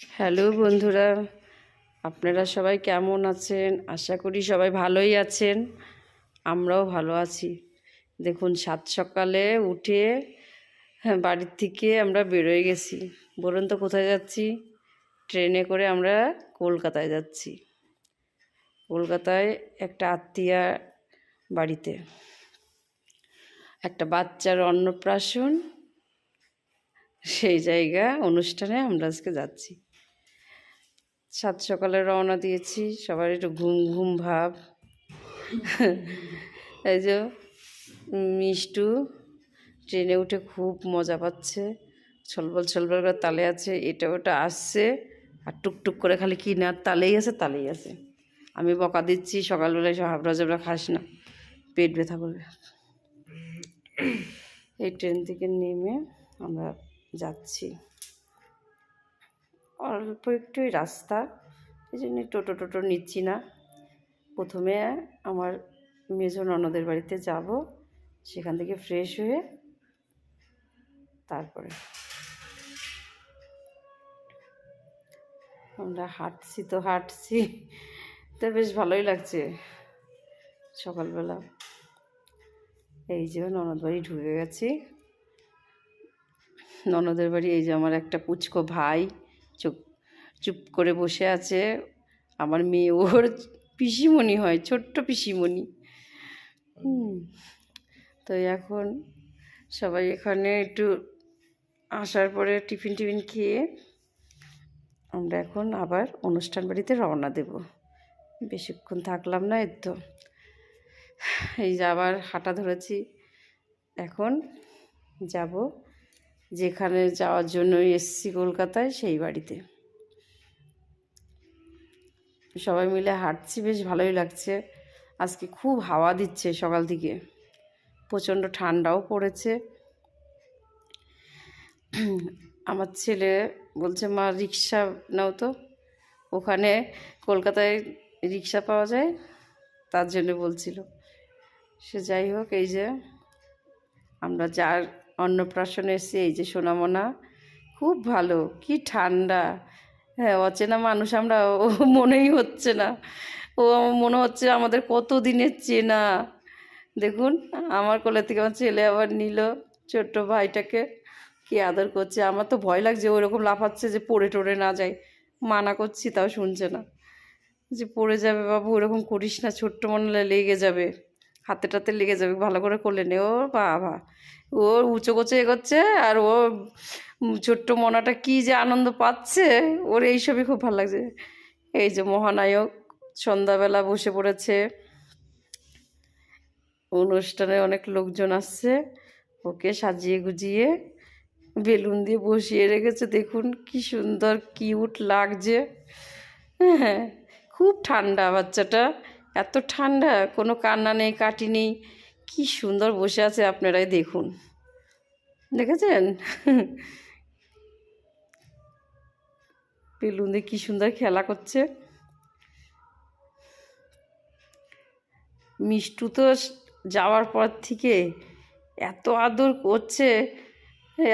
Hello বন্ধুরা, আপনারা সবাই কেমন আছেন? আশা করি সবাই ভালোই আছেন, আমরাও ভালো আছি। দেখুন, সাত সকালে উঠে বাড়ির থেকে আমরা বেরোয় গেছি। বলুন তো কোথায় যাচ্ছি? ট্রেনে করে আমরা কলকাতায় যাচ্ছি। কলকাতায় একটা আত্মীয়া বাড়িতে। একটা বাচ্চার অন্নপ্রাশন, সেই জায়গা অনুষ্ঠানে আমরা আজকে যাচ্ছি। সাত সকালে রওনা দিয়েছি, সবার একটু ঘুম ঘুম ভাব। এই যে, মিষ্টু ট্রেনে উঠে খুব মজা পাচ্ছে। ছলবল ছলবল করে তালে আছে, এটা ওটা আসছে। আর টুকটুক করে খালি কিনার তালেই আছে তালেই আছে। আমি বকা দিচ্ছি, সকালবেলায় সব হাবড়া জাবড়া খাস না। পেট ব্যথা করবে। এই ট্রেন থেকে নেমে আমরা যাচ্ছি। অল্প একটুই রাস্তা এই জন্য টোটো টোটো নিচ্ছি না। প্রথমে আমার মেজো ননদের বাড়িতে যাব, সেখান থেকে ফ্রেশ হয়ে তারপরে আমরা হাঁটছি তো হাঁটছি, তো বেশ ভালোই লাগছে সকালবেলা। এই যে ননদ বাড়ি ঢুকে গেছি, ননদের বাড়ি এই যে আমার একটা পুচকো ভাই চুপ চুপ করে বসে আছে। আমার মেয়ে ওর পিসিমণি হয়, ছোট্ট পিসিমণি। তো এখন সবাই এখানে একটু আসার পরে টিফিন টিফিন খেয়ে আমরা এখন আবার অনুষ্ঠান বাড়িতে রওনা দেব। বেশিক্ষণ থাকলাম না এর তো এই যে আবার হাঁটা ধরেছি। এখন যাব যেখানে যাওয়ার জন্য এসছি কলকাতায়, সেই বাড়িতে। সবাই মিলে হাঁটছি, বেশ ভালোই লাগছে। আজকে খুব হাওয়া দিচ্ছে সকাল থেকে। প্রচণ্ড ঠান্ডাও পড়েছে। আমার ছেলে বলছে, মা, রিক্সা নাও তো। ওখানে কলকাতায় রিক্সা পাওয়া যায়, তার জন্য বলছিল। সে যাই হোক, এই যে আমরা যার অন্নপ্রাশনে এসেছি এই যে সোনামোনা, খুব ভালো, কি ঠান্ডা। হ্যাঁ অচেনা মানুষ আমরা, ও মনেই হচ্ছে না। ও আমার মনে হচ্ছে আমাদের কত দিনের চেনা। দেখুন, আমার কোলে থেকে আমার ছেলে আবার নিল ছোট্ট ভাইটাকে, কি আদর করছে। আমার তো ভয় লাগছে ওরকম লাফাচ্ছে যে পড়ে টড়ে না যায়। মানা করছি, তাও শুনছে না। যে পড়ে যাবে বাবু ওরকম করিস না, ছোট্ট মনে লেগে যাবে। হাতে টাতে লেগে যাবে, ভালো করে করলে নে। ও বাবা, ও উঁচু কোচে এগোচ্ছে আর ও ছোট্ট মনাটা কি যে আনন্দ পাচ্ছে, ওর এইসবই খুব ভালো লাগছে। এই যে মহানায়ক সন্ধ্যাবেলা বসে পড়েছে। অনুষ্ঠানে অনেক লোকজন আসছে, ওকে সাজিয়ে গুজিয়ে বেলুন দিয়ে বসিয়ে রেখেছে। দেখুন কি সুন্দর, কিউট লাগছে। হ্যাঁ খুব ঠান্ডা বাচ্চাটা। এত ঠান্ডা, কোনো কান্না নেই, কাটি নেই। কি সুন্দর বসে আছে আপনারাই দেখুন। দেখেছেন? বেলুন দিয়ে কী সুন্দর খেলা করছে। মিষ্টু তো যাওয়ার পর থেকে এত আদর করছে,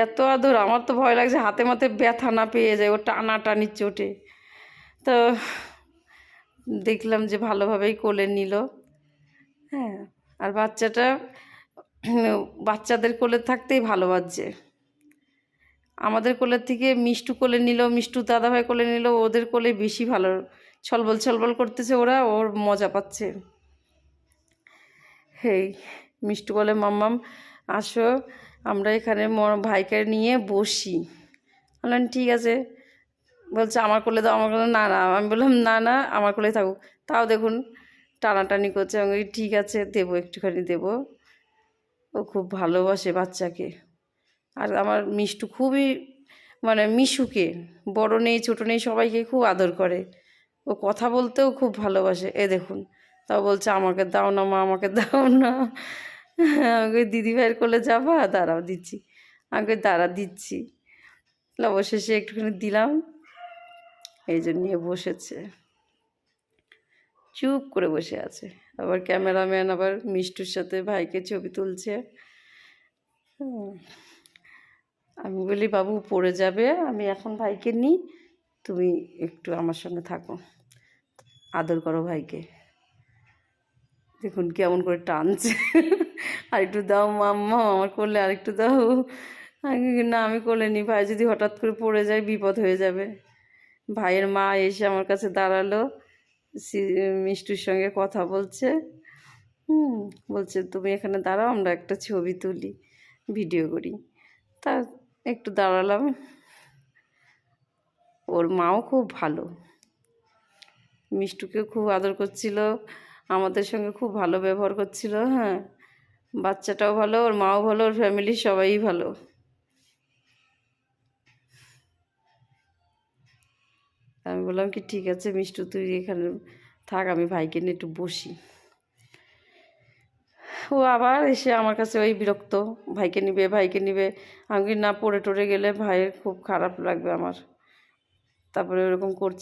এত আদর। আমার তো ভয় লাগছে, হাতে মাতে ব্যথা না পেয়ে যায়, ও টানা টানি চোটে। তো দেখলাম যে ভালোভাবেই কোলে নিল। হ্যাঁ আর বাচ্চাটা বাচ্চাদের কোলে থাকতেই ভালো বাজছে আমাদের কোলের থেকে মিষ্টু কোলে নিল, মিষ্টু দাদাভাই কোলে নিল, ওদের কোলে বেশি ভালো ছলবল ছলবল করতেছে ওরা, ওর মজা পাচ্ছে। হেই, মিষ্টু বলে, মাম্মাম, আসো, আমরা এখানে ভাইকে নিয়ে বসি। বললাম, ঠিক আছে। বলছে, আমার কোলে দাও। আমার কোলে না না। আমি বললাম, না না, আমার কোলে থাকুক। তাও দেখুন টানাটানি করছে। আমি ঠিক আছে, দেবো, একটুখানি দেবো। ও খুব ভালোবাসে বাচ্চাকে। আর আমার মিষ্টু খুবই মানে মিশুকে, বড় নেই, ছোটো নেই, সবাইকে খুব আদর করে। ও কথা বলতেও খুব ভালোবাসে। এ দেখুন, তাও বলছে, আমাকে দাও না, মা, আমাকে দাও না। আমাকে দিদিভাইয়ের কোলে যাবা? দাঁড়াও, দিচ্ছি। আমাকে দাঁড়া, দিচ্ছি। অবশেষে একটুখানি দিলাম। এই যে নিয়ে বসেছে। চুপ করে বসে আছে। আবার ক্যামেরাম্যান আবার মিষ্টুর সাথে ভাইকে ছবি তুলছে। আমি বলি, বাবু, পড়ে যাবে। আমি এখন ভাইকে নিই। তুমি একটু আমার সঙ্গে থাকো। আদর করো ভাইকে। দেখুন কেমন করে টানছে। আর একটু দাও, মাম্মা, আমার করলে আর একটু দাও না, আমি করলে নি ভাই যদি হঠাৎ করে পড়ে যায়, বিপদ হয়ে যাবে। ভাইয়ের মা এসে আমার কাছে দাঁড়াল মিষ্টুর সঙ্গে কথা বলছে। হুম, বলছে, তুমি এখানে দাঁড়াও, আমরা একটা ছবি তুলি, ভিডিও করি। তা একটু দাঁড়ালাম। ওর মাও খুব ভালো। মিষ্টুকে খুব আদর করছিল, আমাদের সঙ্গে খুব ভালো ব্যবহার করছিল হ্যাঁ। বাচ্চাটাও ভালো, ওর মাও ভালো, ওর ফ্যামিলির সবাই ভালো। আমি বললাম কি, ঠিক আছে মিষ্টু, তুই এখানে থাক, আমি ভাইকে নিয়ে একটু বসি। ও আবার এসে আমার কাছে ওই বিরক্ত, ভাইকে নিবে ভাইকে নিবে? আমি না, পড়ে টরে গেলে ভাইয়ের খুব খারাপ লাগবে আমার। তারপরে ওরকম করছে।